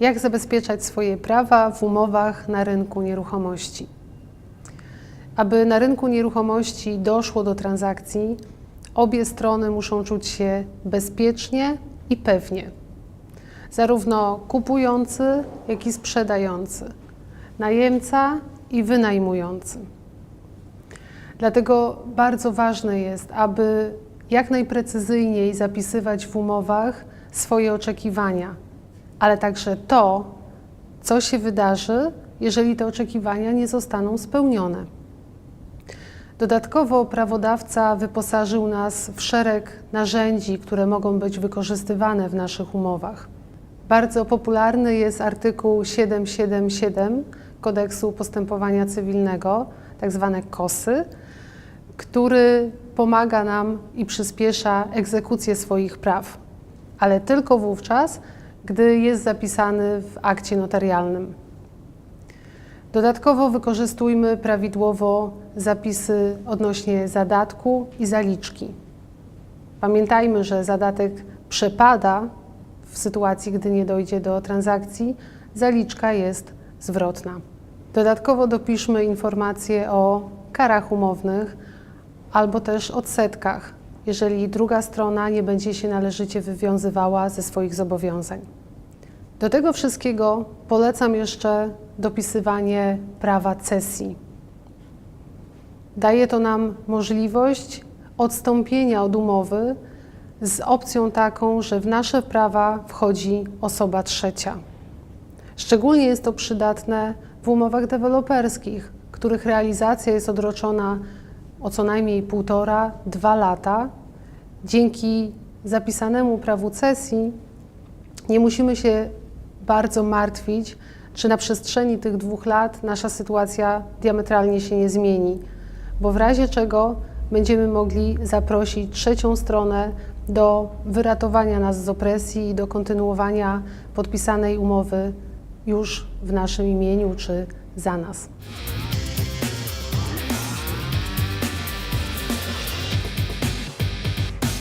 Jak zabezpieczać swoje prawa w umowach na rynku nieruchomości? Aby na rynku nieruchomości doszło do transakcji, obie strony muszą czuć się bezpiecznie i pewnie. Zarówno kupujący, jak i sprzedający, najemca i wynajmujący. Dlatego bardzo ważne jest, aby jak najprecyzyjniej zapisywać w umowach swoje oczekiwania, ale także to, co się wydarzy, jeżeli te oczekiwania nie zostaną spełnione. Dodatkowo prawodawca wyposażył nas w szereg narzędzi, które mogą być wykorzystywane w naszych umowach. Bardzo popularny jest artykuł 777 Kodeksu Postępowania Cywilnego, tak zwane KOSY, który pomaga nam i przyspiesza egzekucję swoich praw, ale tylko wówczas, gdy jest zapisany w akcie notarialnym. Dodatkowo wykorzystujmy prawidłowo zapisy odnośnie zadatku i zaliczki. Pamiętajmy, że zadatek przepada w sytuacji, gdy nie dojdzie do transakcji, zaliczka jest zwrotna. Dodatkowo dopiszmy informacje o karach umownych albo też odsetkach, jeżeli druga strona nie będzie się należycie wywiązywała ze swoich zobowiązań. Do tego wszystkiego polecam jeszcze dopisywanie prawa cesji. Daje to nam możliwość odstąpienia od umowy z opcją taką, że w nasze prawa wchodzi osoba trzecia. Szczególnie jest to przydatne w umowach deweloperskich, których realizacja jest odroczona o co najmniej półtora, dwa lata. Dzięki zapisanemu prawu cesji nie musimy się bardzo martwić, czy na przestrzeni tych dwóch lat nasza sytuacja diametralnie się nie zmieni, bo w razie czego będziemy mogli zaprosić trzecią stronę do wyratowania nas z opresji i do kontynuowania podpisanej umowy już w naszym imieniu czy za nas.